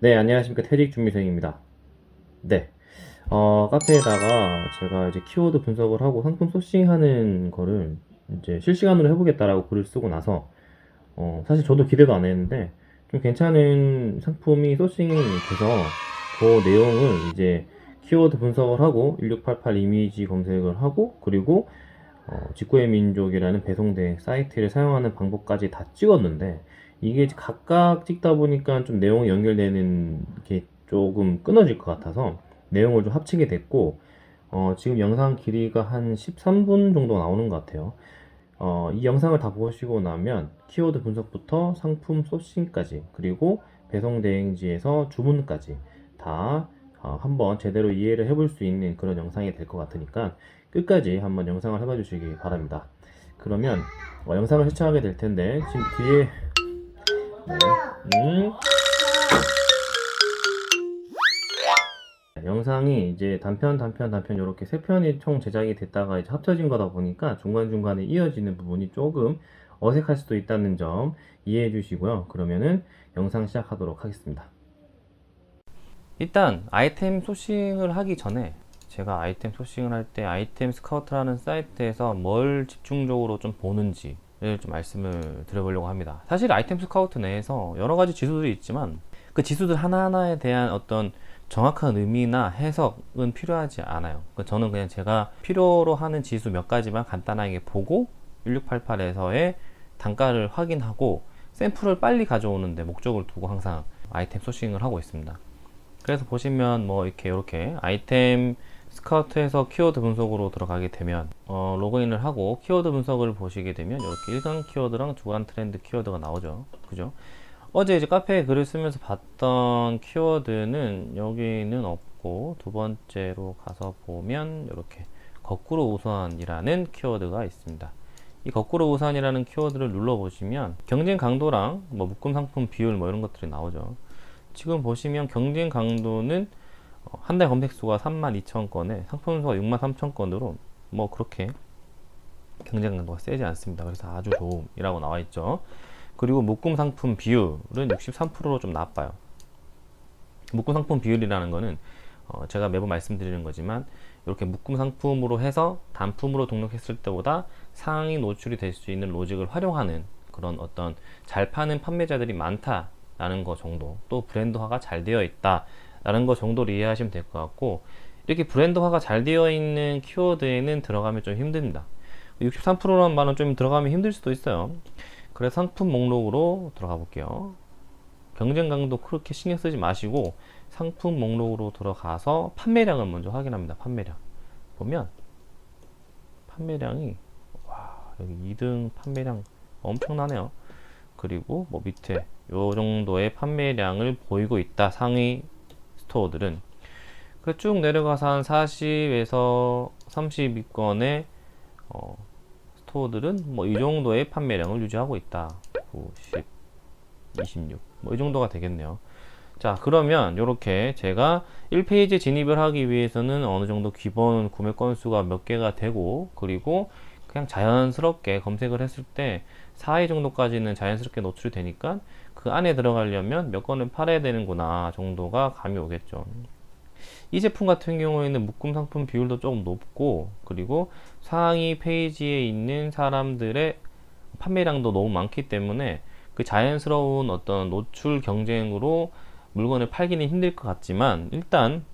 네, 안녕하십니까. 퇴직 준비생입니다. 네. 어, 카페에다가 제가 이제 키워드 분석을 하고 상품 소싱하는 거를 이제 실시간으로 해보겠다라고 글을 쓰고 나서, 어, 사실 저도 기대도 안 했는데, 좀 괜찮은 상품이 소싱이 돼서, 그 내용을 이제 키워드 분석을 하고, 1688 이미지 검색을 하고, 그리고, 어, 직구의 민족이라는 배송대 사이트를 사용하는 방법까지 다 찍었는데, 이게 각각 찍다 보니까 좀 내용이 연결되는 게 조금 끊어질 것 같아서 내용을 좀 합치게 됐고 어, 지금 영상 길이가 한 13분 정도 나오는 것 같아요. 어, 이 영상을 다 보시고 나면 키워드 분석부터 상품 소싱까지 그리고 배송 대행지에서 주문까지 다 어, 한번 제대로 이해를 해볼 수 있는 그런 영상이 될 것 같으니까 끝까지 한번 영상을 해봐 주시기 바랍니다. 그러면 어, 영상을 시청하게 될 텐데 지금 뒤에 음. 영상이 이제 단편, 단편, 단편 이렇게 세 편이 총 제작이 됐다가 이제 합쳐진 거다 보니까 중간중간에 이어지는 부분이 조금 어색할 수도 있다는 점 이해해 주시고요. 그러면은 영상 시작하도록 하겠습니다. 일단 아이템 소싱을 하기 전에 제가 아이템 소싱을 할 때 아이템 스카우트라는 사이트에서 뭘 집중적으로 좀 보는지 좀 말씀을 드려보려고 합니다. 사실 아이템 스카우트 내에서 여러 가지 지수들이 있지만 그 지수들 하나하나에 대한 어떤 정확한 의미나 해석은 필요하지 않아요. 그러니까 저는 그냥 제가 필요로 하는 지수 몇 가지만 간단하게 보고 1688에서의 단가를 확인하고 샘플을 빨리 가져오는데 목적을 두고 항상 아이템 소싱을 하고 있습니다. 그래서 보시면 뭐 이렇게 이렇게 아이템 스카우트에서 키워드 분석으로 들어가게 되면 어, 로그인을 하고 키워드 분석을 보시게 되면 이렇게 일간 키워드랑 주간 트렌드 키워드가 나오죠. 그죠? 어제 이제 카페에 글을 쓰면서 봤던 키워드는 여기는 없고 두 번째로 가서 보면 이렇게 거꾸로 우선이라는 키워드가 있습니다. 이 거꾸로 우선이라는 키워드를 눌러 보시면 경쟁 강도랑 뭐 묶음 상품 비율 뭐 이런 것들이 나오죠. 지금 보시면 경쟁 강도는 어, 한 달 검색 수가 32,000건에 상품 수가 63,000건으로 뭐 그렇게 경쟁 강도가 세지 않습니다. 그래서 아주 좋음이라고 나와 있죠. 그리고 묶음 상품 비율은 63%로 좀 나빠요. 묶음 상품 비율이라는 거는 어 제가 매번 말씀드리는 거지만 이렇게 묶음 상품으로 해서 단품으로 등록했을 때보다 상위 노출이 될 수 있는 로직을 활용하는 그런 어떤 잘 파는 판매자들이 많다라는 거 정도 또 브랜드화가 잘 되어 있다 라는 거 정도로 이해하시면 될 것 같고 이렇게 브랜드화가 잘 되어 있는 키워드에는 들어가면 좀 힘듭니다. 63%라는 말은 좀 들어가면 힘들 수도 있어요. 그래서 상품 목록으로 들어가 볼게요. 경쟁 강도 그렇게 신경 쓰지 마시고 상품 목록으로 들어가서 판매량을 먼저 확인합니다. 판매량. 보면 판매량이 와 여기 2등 판매량 엄청나네요. 그리고 뭐 밑에 요 정도의 판매량을 보이고 있다. 상위 스토어들은 그 쭉 내려가서 한 40에서 30위권의 어, 스토어들은 뭐 이 정도의 판매량을 유지하고 있다. 90, 26, 뭐 이 정도가 되겠네요. 자, 그러면 이렇게 제가 1페이지에 진입을 하기 위해서는 어느 정도 기본 구매 건수가 몇 개가 되고, 그리고 그냥 자연스럽게 검색을 했을 때 4위 정도까지는 자연스럽게 노출이 되니까 그 안에 들어가려면 몇 건을 팔아야 되는구나 정도가 감이 오겠죠. 이 제품 같은 경우에는 묶음 상품 비율도 조금 높고 그리고 상위 페이지에 있는 사람들의 판매량도 너무 많기 때문에 그 자연스러운 어떤 노출 경쟁으로 물건을 팔기는 힘들 것 같지만 일단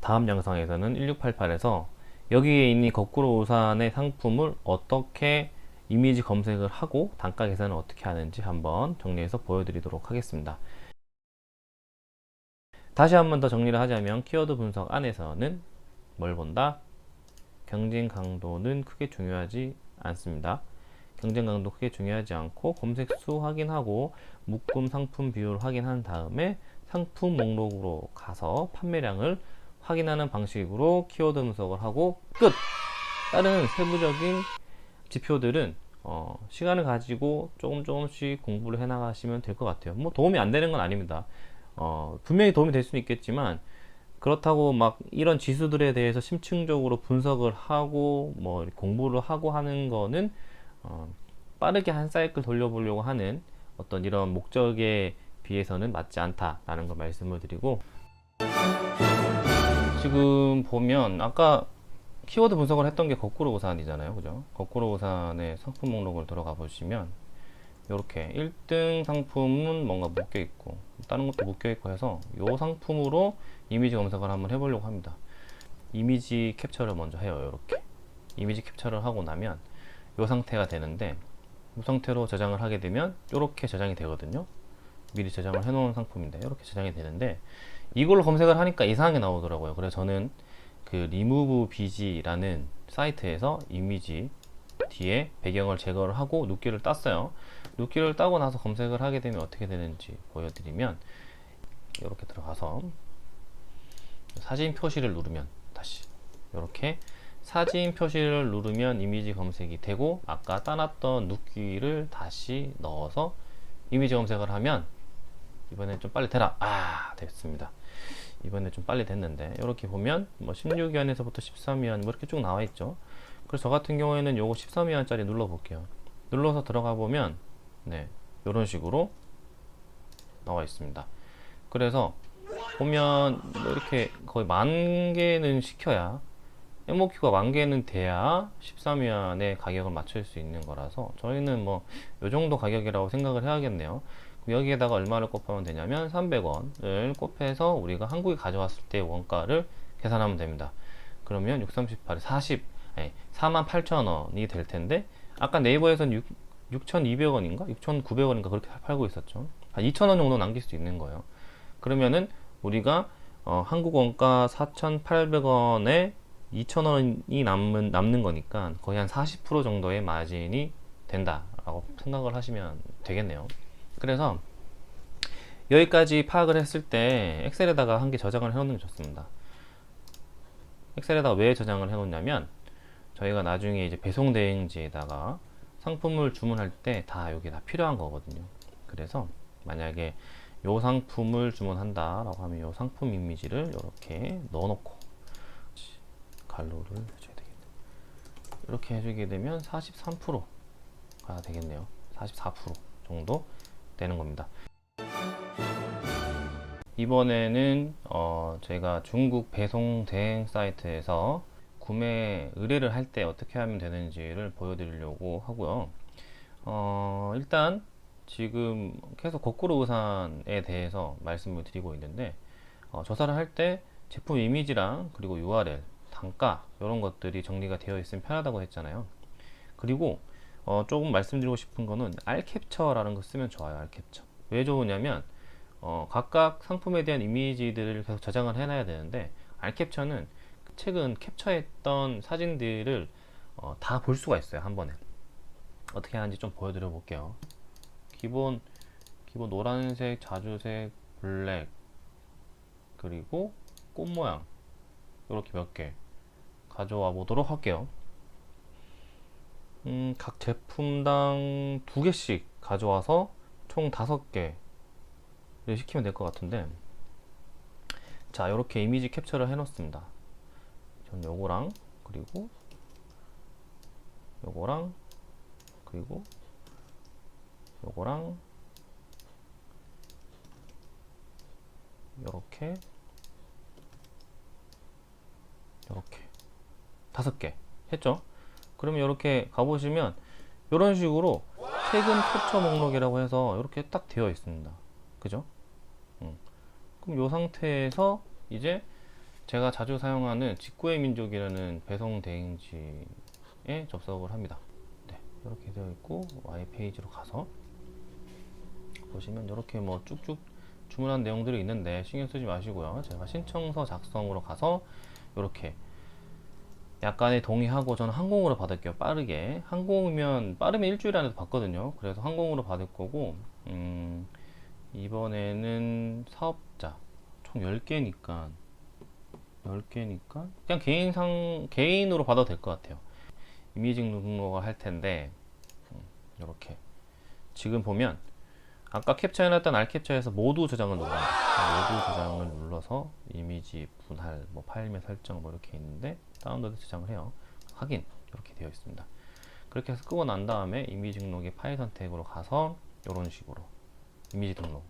다음 영상에서는 1688에서 여기에 있는 거꾸로 우산의 상품을 어떻게 이미지 검색을 하고 단가 계산을 어떻게 하는지 한번 정리해서 보여드리도록 하겠습니다. 다시 한 번 더 정리를 하자면 키워드 분석 안에서는 뭘 본다? 경쟁 강도는 크게 중요하지 않습니다. 경쟁 강도 크게 중요하지 않고 검색 수 확인하고 묶음 상품 비율 확인한 다음에 상품 목록으로 가서 판매량을 확인하는 방식으로 키워드 분석을 하고 끝! 다른 세부적인 지표들은 어, 시간을 가지고 조금 조금씩 공부를 해 나가시면 될 것 같아요. 뭐 도움이 안 되는 건 아닙니다. 어, 분명히 도움이 될 수는 있겠지만 그렇다고 막 이런 지수들에 대해서 심층적으로 분석을 하고 뭐 공부를 하고 하는 거는 어, 빠르게 한 사이클 돌려보려고 하는 어떤 이런 목적에 비해서는 맞지 않다라는 걸 말씀을 드리고 지금 보면 아까 키워드 분석을 했던 게 거꾸로 우산이잖아요. 그죠? 거꾸로 우산의 상품 목록을 들어가 보시면 이렇게 1등 상품은 뭔가 묶여 있고 다른 것도 묶여 있고 해서 이 상품으로 이미지 검색을 한번 해보려고 합니다. 이미지 캡처를 먼저 해요. 이렇게 이미지 캡처를 하고 나면 이 상태가 되는데 이 상태로 저장을 하게 되면 이렇게 저장이 되거든요. 미리 저장을 해놓은 상품인데 이렇게 저장이 되는데 이걸로 검색을 하니까 이상하게 나오더라고요. 그래서 저는 그 remove bg라는 사이트에서 이미지 뒤에 배경을 제거를 하고 눕기를 땄어요. 눕기를 따고 나서 검색을 하게 되면 어떻게 되는지 보여드리면 이렇게 들어가서 사진 표시를 누르면 다시 이렇게 사진 표시를 누르면 이미지 검색이 되고 아까 따놨던 눕기를 다시 넣어서 이미지 검색을 하면 이번엔 좀 빨리 되라 아 됐습니다 이번에 좀 빨리 됐는데 이렇게 보면 뭐 16위안에서부터 13위안 뭐 이렇게 쭉 나와 있죠. 그래서 저 같은 경우에는 요거 13위안짜리 눌러 볼게요. 눌러서 들어가 보면 네 이런 식으로 나와 있습니다. 그래서 보면 뭐 이렇게 거의 만 개는 시켜야 MOQ가 만 개는 돼야 13위안의 가격을 맞출 수 있는 거라서 저희는 뭐 요 정도 가격이라고 생각을 해야겠네요. 여기에다가 얼마를 곱하면 되냐면 300원을 곱해서 우리가 한국에 가져왔을 때 원가를 계산하면 됩니다. 그러면 6, 38, 40, 아니 48,000원이 될 텐데 아까 네이버에서는 6, 6,200원인가? 6,900원인가 그렇게 팔고 있었죠. 한 2,000원 정도 남길 수 있는 거예요. 그러면은 우리가 어, 한국 원가 4,800원에 2,000원이 남는, 남는 거니까 거의 한 40% 정도의 마진이 된다라고 생각을 하시면 되겠네요. 그래서 여기까지 파악을 했을 때 엑셀에다가 한 개 저장을 해놓는 게 좋습니다. 엑셀에다가 왜 저장을 해놓냐면 저희가 나중에 이제 배송 대행지에다가 상품을 주문할 때 다 여기 다 필요한 거거든요. 그래서 만약에 요 상품을 주문한다라고 하면 요 상품 이미지를 이렇게 넣어놓고 갈로를 해줘야 되겠네. 이렇게 해주게 되면 43%가 되겠네요. 44% 정도 되는 겁니다. 이번에는 어 제가 중국 배송 대행 사이트에서 구매 의뢰를 할 때 어떻게 하면 되는지를 보여드리려고 하고요. 어 일단 지금 계속 거꾸로 우산에 대해서 말씀을 드리고 있는데 어, 조사를 할 때 제품 이미지랑 그리고 URL, 단가 이런 것들이 정리가 되어 있으면 편하다고 했잖아요. 그리고 어, 조금 말씀드리고 싶은 거는 알캡처라는 거 쓰면 좋아요. 알캡처. 왜 좋으냐면 어, 각각 상품에 대한 이미지들을 계속 저장을 해놔야 되는데 알캡처는 최근 캡처했던 사진들을 어, 다 볼 수가 있어요. 한 번에. 어떻게 하는지 좀 보여드려 볼게요. 기본 기본 노란색, 자주색, 블랙 그리고 꽃 모양 이렇게 몇 개 가져와 보도록 할게요. 음, 각 제품당 두 개씩 가져와서 총 다섯 개를 시키면 될 것 같은데 자 이렇게 이미지 캡처를 해놓습니다. 전 요거랑 그리고 요거랑 그리고 요거랑 요렇게 요렇게 다섯 개 했죠? 그러면 이렇게 가보시면 이런 식으로 최근 캡처 목록이라고 해서 이렇게 딱 되어 있습니다. 그죠? 음. 그럼 이 상태에서 이제 제가 자주 사용하는 직구의 민족이라는 배송 대행지에 접속을 합니다. 네, 이렇게 되어 있고 Y 페이지로 가서 보시면 이렇게 뭐 쭉쭉 주문한 내용들이 있는데 신경 쓰지 마시고요. 제가 신청서 작성으로 가서 이렇게 약간의 동의하고 저는 항공으로 받을게요. 빠르게. 항공이면 빠르면 일주일 안에도 받거든요. 그래서 항공으로 받을 거고 음, 이번에는 사업자 총 10개니까 10개니까 그냥 개인상 개인으로 받아도 될 것 같아요. 이미지 등록을 할 텐데 이렇게 지금 보면 아까 캡처해놨던 알 캡처에서 모두 저장을 눌러요. 모두 저장을 눌러서 이미지 분할, 뭐 파일명 설정 뭐 이렇게 있는데 다운로드 저장을 해요. 확인 이렇게 되어 있습니다. 그렇게 해서 끄고 난 다음에 이미지 등록의 파일 선택으로 가서 이런 식으로 이미지 등록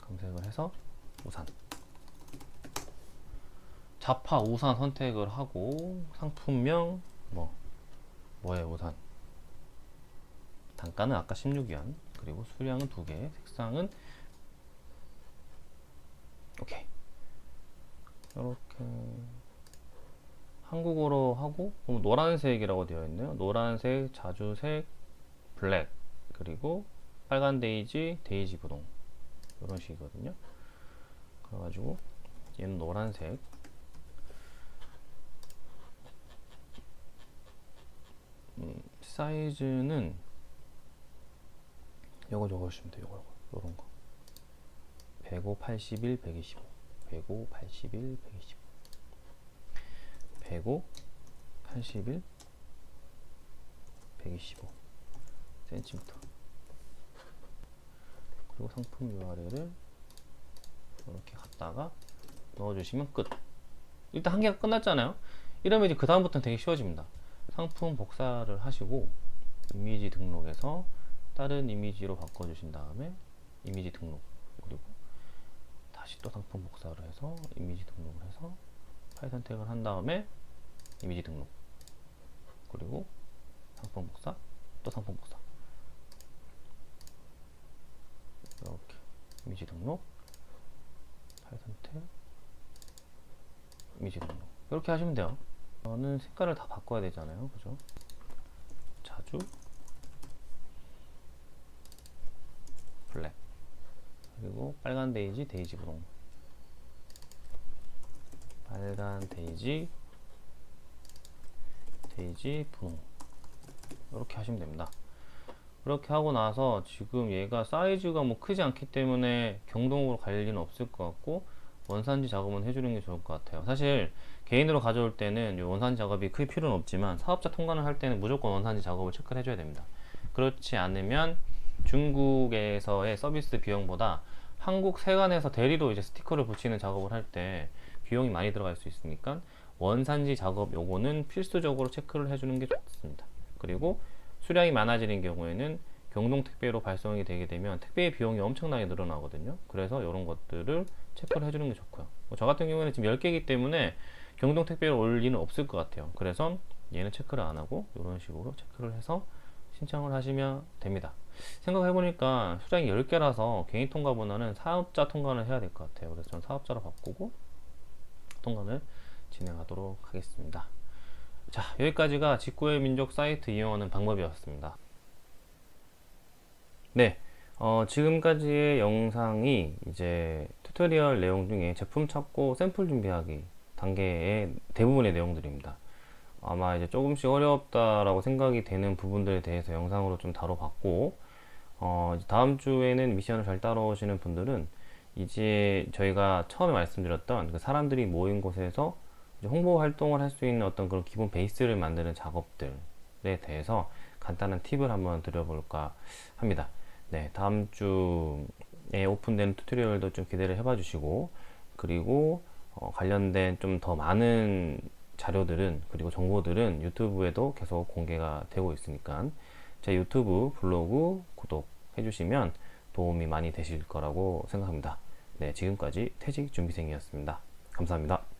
검색을 해서 우산. 자파 우산 선택을 하고 상품명 뭐 뭐예요 우산. 단가는 아까 16위안 그리고 수량은 두 개, 색상은 오케이. 이렇게 한국어로 하고 그럼 노란색이라고 되어 있네요. 노란색, 자주색, 블랙 그리고 빨간 데이지, 데이지 분홍 이런 식이거든요. 그래가지고 얘는 노란색 음, 사이즈는 요거 적어주시면 돼요. 요거 요런 거. 105, 81, 125 105, 81, 125 105, 81, 125 센티미터. 그리고 상품 URL을 이렇게 갖다가 넣어주시면 끝. 일단 한 개가 끝났잖아요. 이러면 이제 그 다음부터는 되게 쉬워집니다. 상품 복사를 하시고 이미지 등록에서 다른 이미지로 바꿔주신 다음에 이미지 등록 그리고 다시 또 상품 복사를 해서 이미지 등록을 해서 파일 선택을 한 다음에 이미지 등록 그리고 상품 복사 또 상품 복사. 이렇게 이미지 등록 파일 선택 이미지 등록. 이렇게 하시면 돼요. 저는 색깔을 다 바꿔야 되잖아요. 그죠? 자주 블랙 그리고 빨간 데이지 데이지 분홍 빨간 데이지 데이지 분홍 이렇게 하시면 됩니다. 그렇게 하고 나서 지금 얘가 사이즈가 뭐 크지 않기 때문에 경동으로 갈 일은 없을 것 같고 원산지 작업은 해주는 게 좋을 것 같아요. 사실 개인으로 가져올 때는 이 원산지 작업이 크게 필요는 없지만 사업자 통관을 할 때는 무조건 원산지 작업을 체크를 해줘야 됩니다. 그렇지 않으면 중국에서의 서비스 비용보다 한국 세관에서 대리로 이제 스티커를 붙이는 작업을 할 때 비용이 많이 들어갈 수 있으니까 원산지 작업 요거는 필수적으로 체크를 해주는 게 좋습니다. 그리고 수량이 많아지는 경우에는 경동 택배로 발송이 되게 되면 택배 비용이 엄청나게 늘어나거든요. 그래서 이런 것들을 체크를 해주는 게 좋고요. 뭐저 같은 경우에는 지금 10개이기 때문에 경동 택배로 올 리는 없을 것 같아요. 그래서 얘는 체크를 안 하고 이런 식으로 체크를 해서 신청을 하시면 됩니다. 생각해보니까 수량이 10개라서 개인 통과보다는 사업자 통과를 해야 될 것 같아요. 그래서 저는 사업자로 바꾸고 통과를 진행하도록 하겠습니다. 자, 여기까지가 직구의 민족 사이트 이용하는 방법이었습니다. 네, 어, 지금까지의 영상이 이제 튜토리얼 내용 중에 제품 찾고 샘플 준비하기 단계의 대부분의 내용들입니다. 아마 이제 조금씩 어렵다라고 생각이 되는 부분들에 대해서 영상으로 좀 다뤄봤고, 어, 다음 주에는 미션을 잘 따라오시는 분들은 이제 저희가 처음에 말씀드렸던 그 사람들이 모인 곳에서 홍보 활동을 할 수 있는 어떤 그런 기본 베이스를 만드는 작업들에 대해서 간단한 팁을 한번 드려볼까 합니다. 네, 다음 주에 오픈되는 튜토리얼도 좀 기대를 해봐 주시고, 그리고 어, 관련된 좀 더 많은 자료들은 그리고 정보들은 유튜브에도 계속 공개가 되고 있으니까 제 유튜브 블로그 구독해 주시면 도움이 많이 되실 거라고 생각합니다. 네, 지금까지 퇴직 준비생이었습니다. 감사합니다.